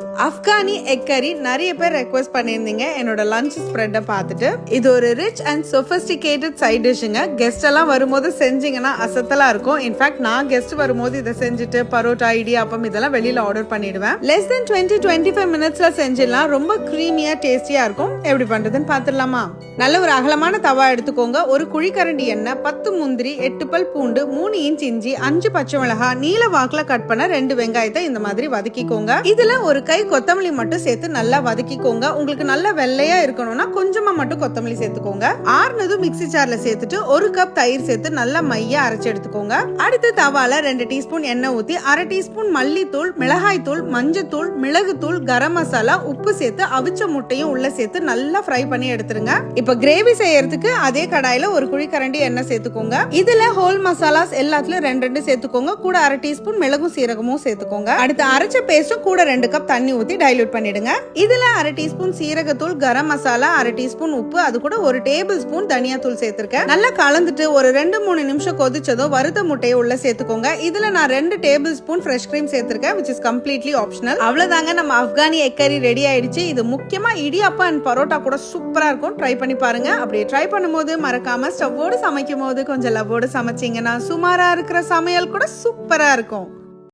Afghani egg கறி நிறைய பேர் ரெக்வஸ்ட் பண்ணியிருந்தீங்க. என்னோட லஞ்ச் ஸ்ப்ரெட்டை பார்த்துட்டு. இது ஒரு ரிச் அண்ட் சொஃபஸ்டிகேட்டட் சைட் டிஷ்ஷுங்க கெஸ்ட் எல்லாம் வரும்போது செஞ்சீங்கன்னா அசத்தலாக இருக்கும். இன்ஃபேக்ட் நான் கெஸ்ட் வரும்போது இதை செஞ்சுட்டு பரோட்டா இடியாப்பம் இதெல்லாம் வெளியில் ஆர்டர் பண்ணிடுவேன். Less than twenty twenty five மினிட்ஸில் செஞ்சிடலாம். ரொம்ப க்ரீமியாக டேஸ்டியாக இருக்கும். எப்படி பண்ணுறதுன்னு பார்த்துடலாமா? நல்ல ஒரு அகலமான தவா எடுத்துக்கோங்க. ஒரு குழிக்கரண்டி எண்ணெய் பத்து முந்திரி எட்டு பல் பூண்டு மூணு இன்ச் இஞ்சி அஞ்சு பச்சை மிளகா நீல வாக்கில் கட் பண்ண ரெண்டு வெங்காயத்தை இந்த மாதிரி வதக்கிக்கோங்க. இதில் ஒரு கை கொத்தமல்லி மட்டும் சேர்த்து நல்லா வதக்கிக்கோங்க. உங்களுக்கு நல்ல வெள்ளையா இருக்கணும்னா கொஞ்சமா மட்டும் கொத்தமல்லி சேர்த்துக்கோங்க. ஆறுனதும் மிக்சி ஜார்ல சேர்த்துட்டு ஒரு கப் தயிர் சேர்த்து நல்லா மைய அரைச்சு எடுத்துக்கோங்க. அடுத்து தவால ரெண்டு டீஸ்பூன் எண்ணெய் ஊத்தி அரை டீஸ்பூன் மல்லித்தூள் மிளகாய் தூள் மஞ்சத்தூள் மிளகுத்தூள் கரம் மசாலா உப்பு சேர்த்து அவிச்ச முட்டையும் உள்ள சேர்த்து நல்லா ஃப்ரை பண்ணி எடுத்துருங்க. இப்ப கிரேவி செய்யறதுக்கு அதே கடாயில ஒரு குழிக்கரண்டி எண்ணெய் சேர்த்துக்கோங்க. இதுல ஹோல் மசாலாஸ் எல்லாத்துலயும் ரெண்டு ரெண்டு சேர்த்துக்கோங்க. கூட அரை டீஸ்பூன் மிளகும் சீரகமும் சேர்த்துக்கோங்க. அடுத்து அரைச்ச பேஸ்டும் கூட ரெண்டு கப் தண்ணி தண்ணி ஊத்தி டைல்யூட் பண்ணிடுங்க. இதுல அரை டீஸ்பூன் சீரகத்தூள் கரம் மசாலா அரை டீஸ்பூன் உப்பு அது கூட ஒரு டேபிள் ஸ்பூன் தனியா தூள் சேர்த்திருக்கேன். நல்லா கலந்துட்டு ஒரு ரெண்டு மூணு நிமிஷம் கொதிச்சதோ வறுத்த முட்டையை உள்ள சேர்த்துக்கோங்க. இதுல நான் ரெண்டு டேபிள் ஸ்பூன் ஃப்ரெஷ் கிரீம் சேர்த்திருக்கேன் விச் இஸ் கம்ப்ளீட்லி ஆப்ஷனல் அவ்வளவுதாங்க நம்ம ஆப்கானி எக்கரி ரெடி ஆயிடுச்சு. இது முக்கியமா இடியாப்பா அண்ட் பரோட்டா கூட சூப்பரா இருக்கும். ட்ரை பண்ணி பாருங்க. அப்படி ட்ரை பண்ணும்போது மறக்காம ஸ்டவ்வோடு சமைக்கும் போது கொஞ்சம் லவ்வோடு சமைச்சீங்கன்னா சுமாரா இருக்கிற சமையல் கூட சூப்பரா இருக்கும்.